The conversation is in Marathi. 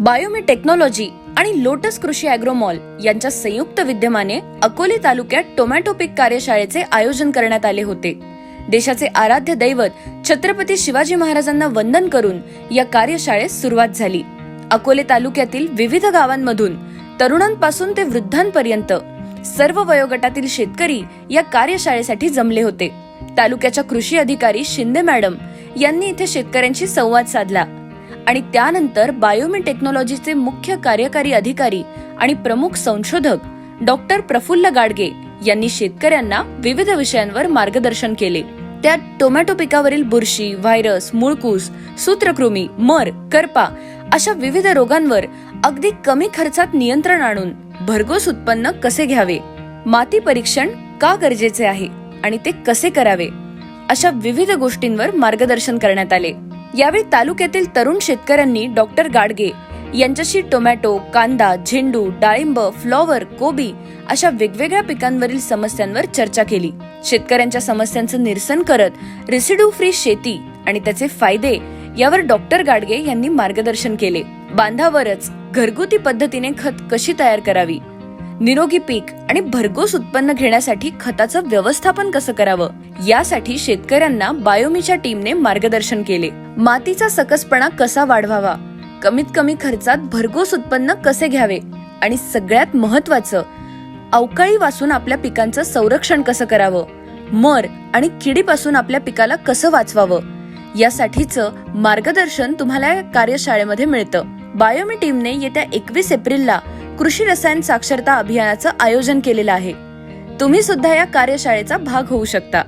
बायोमी टेक्नॉलॉजी आणि लोटस कृषी अॅग्रोमॉल यांच्या संयुक्त विद्यमाने अकोले तालुक्यात टोमॅटो पीक कार्यशाळेचे आयोजन करण्यात आले होते. देशाचे आराध्य दैवत छत्रपती शिवाजी महाराजांना वंदन करून या कार्यशाळेस सुरुवात झाली. अकोले तालुक्यातील विविध गावांमधून तरुणांपासून ते वृद्धांपर्यंत सर्व वयोगटातील शेतकरी या कार्यशाळेसाठी जमले होते. तालुक्याच्या कृषी अधिकारी शिंदे मॅडम यांनी इथे शेतकऱ्यांशी संवाद साधला. आणि त्यानंतर बायोमी टेक्नॉलॉजीचे मुख्य कार्यकारी अधिकारी आणि प्रमुख संशोधक डॉक्टर प्रफुल्ल गाडगे यांनी शेतकऱ्यांना विविध विषयांवर मार्गदर्शन केले. त्यात टोमॅटो पिकावरील बुरशी व्हायरस मुळकूस सूत्रकृमी मर करपा अशा विविध रोगांवर अगदी कमी खर्चात नियंत्रण आणून भरघोस उत्पन्न कसे घ्यावे? माती परीक्षण का गरजेचे आहे आणि ते कसे करावे? अशा विविध गोष्टींवर मार्गदर्शन करण्यात आले. यावेळी तालुक्यातील तरुण शेतकऱ्यांनी डॉक्टर गाडगे यांच्याशी टोमॅटो कांदा झेंडू डाळिंब फ्लॉवर कोबी अशा वेगवेगळ्या पिकांवरील समस्यांवर चर्चा केली. शेतकऱ्यांच्या समस्यांचं निरसन करत रेसिड्यू फ्री शेती आणि त्याचे फायदे यावर डॉक्टर गाडगे यांनी मार्गदर्शन केले. बांधावरच घरगुती पद्धतीने खत कशी तयार करावी? निरोगी पीक आणि भरघोस उत्पन्न घेण्यासाठी खताचं व्यवस्थापन कसं करावं? यासाठी शेतकऱ्यांना बायोमीच्या टीमने मार्गदर्शन केले. मातीचा सकसपणा कसा वाढवावा? कमीत कमी खर्चात भरघोस उत्पन्न कसे घ्यावे? आणि सगळ्यात महत्वाचं अवकाळी वाचून आपल्या पिकांचं संरक्षण कसं करावं? मर आणि किडीपासून आपल्या पिकाला कसं वाचवावं? यासाठीचं मार्गदर्शन तुम्हाला या कार्यशाळेमध्ये मिळतं. बायोमी टीमने येत्या एकवीस एप्रिलला कृषी रसायन साक्षरता अभियानाचं आयोजन केलेलं आहे. तुम्ही सुद्धा या कार्यशाळेचा भाग होऊ शकता.